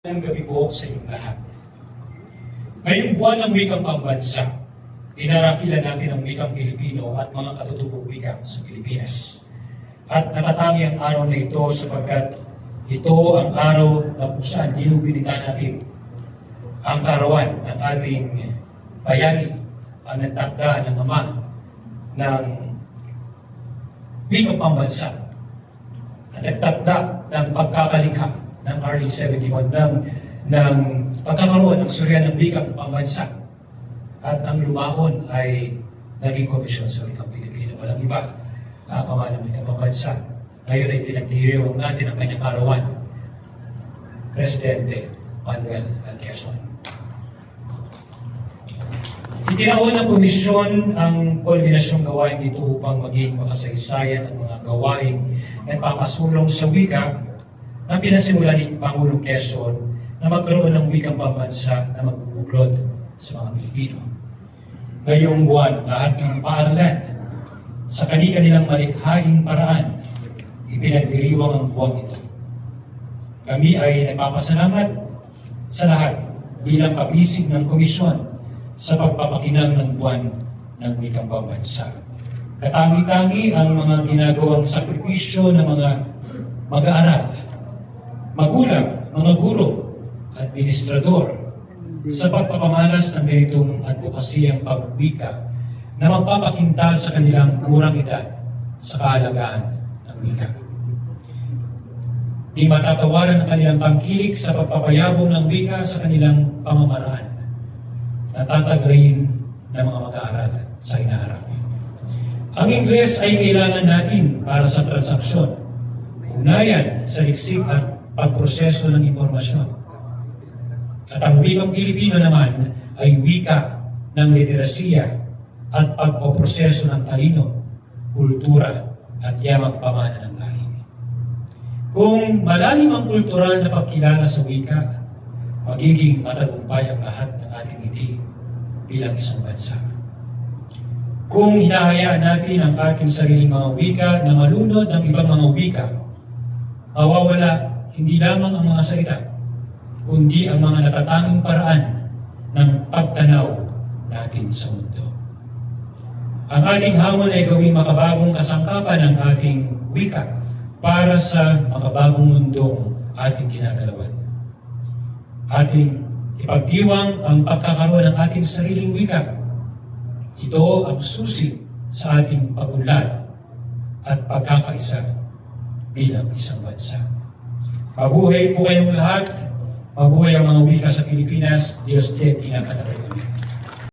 Magandang gabi po sa inyong lahat. Ngayong buwan ng wikang pambansa, dinarakila natin ang wikang Pilipino at mga katutubong wika sa Pilipinas. At natatangi ang araw na ito sapagkat ito ang araw na kung saan dinubinita natin ang karawan ng ating bayani, ang nagtakda ng ama ng wikang pambansa at nagtakda ng pagkakalikha ng RA 71 ng, ng pagkakaroon ng surya ng wikang pambansa. At ang lumaon ay naging komisyon sa wikang Pilipino. Walang iba, uh, pamalang wikang pambansa. Ngayon ay pinagdiriwang natin ang kanyang karawan, Presidente Manuel L. Quezon. Itinaon ng komisyon ang kulminasyong gawain dito upang maging makasaysayan ang mga gawaing nagpapasulong sa wika na pinasimula ni Pangulong Quezon na magkaroon ng wikang pambansa na magbubuklod sa mga Pilipino. Ngayong buwan, lahat ng paaralan sa kani-kanilang malikhaing paraan, ipinagdiriwang ang buwang ito. Kami ay nagpapasalamat sa lahat bilang kabisig ng komisyon sa pagpapakinang ng buwan ng wikang pambansa. Katangi-tangi ang mga ginagawang sakripisyo ng mga mag-aaral, magulang, mga guro, administrador, sa pagpapamalas ng ganitong advokasiyang pagwika na magpapakintal sa kanilang murang edad sa kaalagaan ng wika. Di matatawaran ang kanilang pangkilik sa pagpapayabong ng wika sa kanilang pamamaraan natataglayin ng mga mag-aaral sa hinaharap. Ang Ingles ay kailangan natin para sa transaksyon, ugnayan sa liksik at pagproseso ng impormasyon. At ang wikang Pilipino naman ay wika ng literasiya at pagpoproseso ng talino, kultura at yamang pamana ng lahi. Kung malalim ang kultural na pagkilala sa wika, magiging matagumpay ang lahat ng ating ngiti bilang isang bansa. Kung hinahayaan natin ang ating sariling mga wika na malunod ng ibang mga wika, mawawala hindi lamang ang mga salita, kundi ang mga natatanging paraan ng pagtanaw natin sa mundo. Ang ating hamon ay gawing makabagong kasangkapan ng ating wika para sa makabagong mundong ating ginagalawan ating ipagdiwang ang pagkakaroon ng ating sariling wika. Ito ang susi sa ating pagunlad at pagkakaisa bilang isang bansa. Mabuhay po kayong lahat. Mabuhay ang mga wika sa Pilipinas. Diyos din kinakatagal kami.